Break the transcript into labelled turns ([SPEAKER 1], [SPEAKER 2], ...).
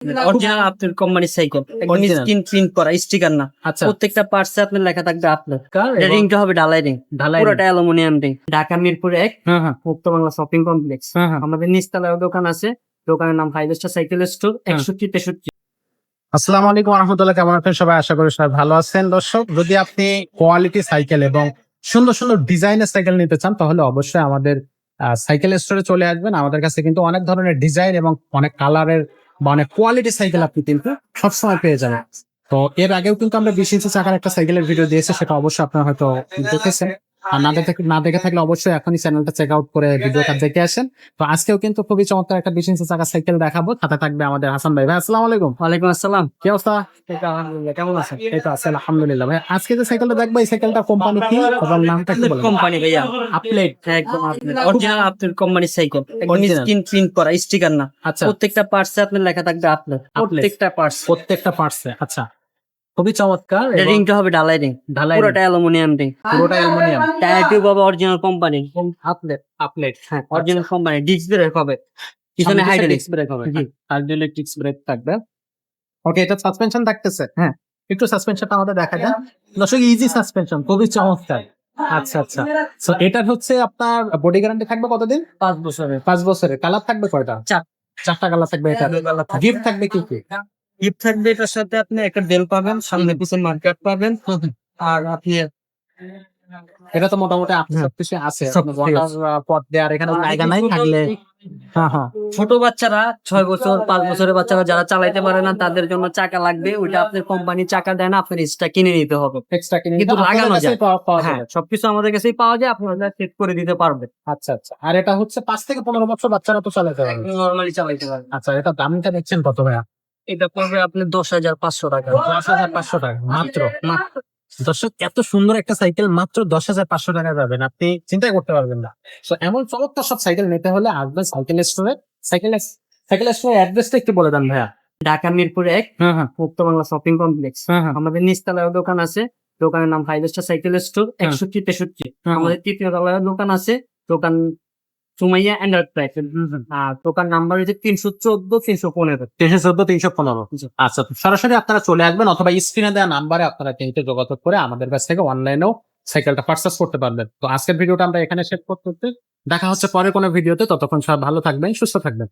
[SPEAKER 1] Original আপনার কোম্পানির cycle একদম স্ক্রিন প্রিন্ট করা স্টিকার না।
[SPEAKER 2] আচ্ছা।
[SPEAKER 1] প্রত্যেকটা পার্টসে আপনার লেখা থাকবে আপনার রিংটা হবে ডালাই রিং
[SPEAKER 2] ঢালাই
[SPEAKER 1] পুরোটা অ্যালুমিনিয়াম রিং ঢাকা মিরপুর এক
[SPEAKER 2] হ্যাঁ হ্যাঁ।
[SPEAKER 1] মুক্ত বাংলা শপিং কমপ্লেক্স
[SPEAKER 2] হ্যাঁ
[SPEAKER 1] আমাদের নিচতলায় দোকান আছে। দোকানের নাম ফাইভ স্টার সাইকেল স্টোর একষট্টি তেষট্টি।
[SPEAKER 2] আসসালামু আলাইকুম রহমতুল্লাহ কেমন আছেন? সবাই আশা করি সবাই ভালো আছেন। দর্শক যদি আপনি কোয়ালিটি সাইকেল এবং সুন্দর সুন্দর ডিজাইনের সাইকেল নিতে চান তাহলে অবশ্যই আমাদের সাইকেল স্টোরে চলে আসবেন। আমাদের কাছে কিন্তু অনেক ধরনের ডিজাইন এবং অনেক কালারের অনেক কোয়ালিটি সাইকেল আপনি কিন্তু সবসময় পেয়ে যাবেন। তো এর আগেও কিন্তু আমরা বিশ ইঞ্চি চাকার একটা সাইকেলের ভিডিও দিয়েছি, সেটা অবশ্যই আপনারা হয়তো দেখেছেন। আর না দেখে না দেখে থাকলে অবশ্যই এখনই চ্যানেলটা চেক আউট করে ভিডিওটা দেখে আসেন। তো আজকেও কিন্তু খুবই চমৎকার একটা বিশ ইঞ্চি চাকার সাইকেল দেখাবো। সাথে থাকবে আমাদের হাসান ভাই। ভাই আসসালামু আলাইকুম।
[SPEAKER 1] ওয়ালাইকুম আসসালাম।
[SPEAKER 2] কি অবস্থা?
[SPEAKER 1] কেমন আছেন?
[SPEAKER 2] এই তো আছে আলহামদুলিল্লাহ। ভাই আজকে যে সাইকেলটা দেখব এই সাইকেলটা কোম্পানি কি? এবং নামটা কি বলব
[SPEAKER 1] কোম্পানি ভাইয়া।
[SPEAKER 2] আপলেট
[SPEAKER 1] একদম আপনার অরিজিনাল আপনার কোম্পানির সাইকেল একদম স্ক্রিন প্রিন্ট করা স্টিকার না।
[SPEAKER 2] আচ্ছা।
[SPEAKER 1] প্রত্যেকটা পার্টসে আপনার লেখা থাকবে আপনার প্রত্যেকটা পার্টস
[SPEAKER 2] প্রত্যেকটা পার্টসে আচ্ছা। খুবই চমৎকার
[SPEAKER 1] রিংটা হবে ডালাই রিং
[SPEAKER 2] ঢালাই
[SPEAKER 1] পুরোটা অ্যালুমিনিয়াম রিং
[SPEAKER 2] পুরোটা অ্যালুমিনিয়াম
[SPEAKER 1] টায়ার টিউব হবে অরিজিনাল কোম্পানি আপনার
[SPEAKER 2] আপলেট
[SPEAKER 1] হ্যাঁ অরিজিনাল কোম্পানি ডিস্ক ব্রেক হবে। পিছনে হাইড্রোলিক্স
[SPEAKER 2] ব্রেক হবে।
[SPEAKER 1] জি।
[SPEAKER 2] হাইড্রোলিক ডিস্ক ব্রেক থাকবে। ওকে এটা সাসপেনশন থাকতেছে। হ্যাঁ একটু সাসপেনশনটা আমাদের দেখা যায় দর্শক ইজি সাসপেনশন খুবই চমৎকার। আচ্ছা আচ্ছা। সো এটার হচ্ছে আপনার বডি গ্যারান্টি থাকবে কতদিন?
[SPEAKER 1] পাঁচ বছরের।
[SPEAKER 2] পাঁচ বছরের। কালার থাকবে কয়টা?
[SPEAKER 1] চার।
[SPEAKER 2] চারটা কালার থাকবে এটা। গিফট থাকবে কি কি?
[SPEAKER 1] গিফট থাকবে এটার সাথে আপনি একটা বেল পাবেন সামনে পিছনে মার্কেট পাবেন। আর আপনি
[SPEAKER 2] এটা তো মোটামুটি আপনার
[SPEAKER 1] হ্যাঁ।
[SPEAKER 2] সবকিছু আছে। পথ দেওয়ার এখানে জায়গা নাই থাকলে। হ্যাঁ হ্যাঁ।
[SPEAKER 1] ছোট বাচ্চারা ছয় বছর পাঁচ বছরের বাচ্চারা যারা চালাইতে পারে না তাদের জন্য চাকা লাগবে। ওইটা আপনার কোম্পানি চাকা দেয় না আপনার এক্সট্রা কিনে নিতে হবে।
[SPEAKER 2] এক্সট্রা কিনে
[SPEAKER 1] কিন্তু লাগানো যায়। হ্যাঁ সবকিছু আমাদের কাছেই পাওয়া যায় আপনারা সেট করে দিতে পারবে
[SPEAKER 2] আচ্ছা আচ্ছা। আর এটা হচ্ছে পাঁচ থেকে পনেরো বছর বাচ্চারা তো চালাতে পারবে।
[SPEAKER 1] নর্মালি চালাইতে পারবে।
[SPEAKER 2] আচ্ছা এটা দামটা দেখছেন কত ভাইয়া?
[SPEAKER 1] এটা পড়বে আপনি দশ হাজার পাঁচশো টাকা।
[SPEAKER 2] দশ হাজার পাঁচশো টাকা মাত্র দর্শক এত সুন্দর একটা সাইকেল মাত্র দশ হাজার পাঁচশো টাকা যাবেন আপনি চিন্তাই করতে পারবেন না। তো এমন চমৎকার সব সাইকেল নিতে হলে আসবেন সাইকেল স্টোরে সাইকেল সাইকেল স্টোরের অ্যাড্রেসটা একটু বলে দেন ভাইয়া।
[SPEAKER 1] ঢাকা মিরপুর এক
[SPEAKER 2] হ্যাঁ হ্যাঁ।
[SPEAKER 1] মুক্ত বাংলা শপিং কমপ্লেক্স
[SPEAKER 2] হ্যাঁ
[SPEAKER 1] আমাদের নিচতলায় দোকান আছে। দোকানের নাম ফাইভ স্টার সাইকেল স্টোর একষট্টি তেষট্টি। আমাদের তৃতীয় তলায় দোকান আছে। দোকান সুমাইয়া এন্টারপ্রাইজ দোকান নাম্বার হচ্ছে তিনশো চোদ্দ তিনশো পনেরো।
[SPEAKER 2] তিনশো চোদ্দ তিনশো পনেরো। আচ্ছা সরাসরি আপনারা চলে আসবেন অথবা স্ক্রিনে দেওয়া নাম্বারে আপনারা কিন্তু যোগাযোগ করে আমাদের কাছ থেকে অনলাইনেও সাইকেলটা পার্সেস করতে পারবেন। তো আজকের ভিডিওটা আমরা এখানে শেষ করতে দেখা হচ্ছে পরে কোনো ভিডিওতে। ততক্ষণ সব ভালো থাকবেন সুস্থ থাকবেন।